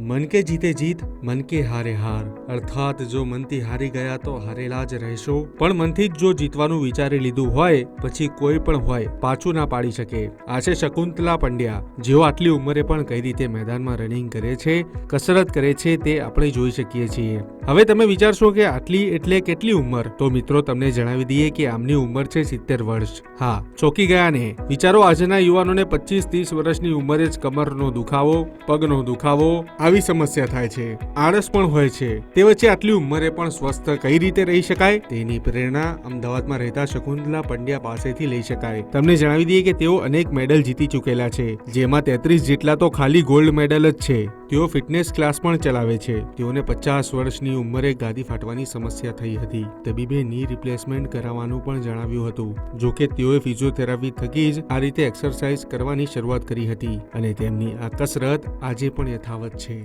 મન કે જીતે જીત મન કે હારે હાર અર્થાત જો મનથી હારી ગયા તો હારેલા જ રહેશો પણ મનથી જ જો જીતવાનું વિચારી લીધું હોય પછી કોઈ પણ હોય પાછું ના પાડી શકે આ છે શકુંતલા પંડ્યા જેઓ આટલી ઉંમરે પણ કઈ રીતે મેદાનમાં રનિંગ કરે છે કસરત કરે છે તે આપણે જોઈ શકીએ છીએ હવે તમે વિચારશો કે આટલી એટલે કેટલી ઉંમર? તો મિત્રો, તમને જણાવી દઈએ કે આમની ઉંમર છે સિત્તેર વર્ષ. હા, ચોકી ગયા ને. વિચારો, આજના યુવાનોને પચીસ ત્રીસ વર્ષની ઉંમરે જ કમરનો દુખાવો, પગનો દુખાવો આવી સમસ્યા થાય છે. આળસ પણ હોય છે. તે વચ્ચે આટલી ઉંમરે પણ સ્વસ્થ કઈ રીતે રહી શકાય? તેની પ્રેરણા અમદાવાદમાં રહેતા શકુંતલા પંડ્યા પાસેથી લઈ શકાય. તમને જણાવી દઈએ કે તેઓ અનેક મેડલ જીતી ચૂકેલા છે. જેમાં તેત્રીસ જેટલા તો ખાલી ગોલ્ડ મેડલ જ છે. તેઓ ફિટનેસ ક્લાસ પણ ચલાવે છે. તેઓને પચાસ વર્ષની ઉંમરે ગાદી ફાટવાની સમસ્યા થઈ હતી. તબીબે ની રિપ્લેસમેન્ટ કરાવવાનું પણ જણાવ્યું હતું. જો કે તેઓએ ફિઝિયોથેરાપી થકી જ આ રીતે એક્સરસાઇઝ કરવાની શરૂઆત કરી હતી અને તેમની આ કસરત આજે પણ યથાવત છે.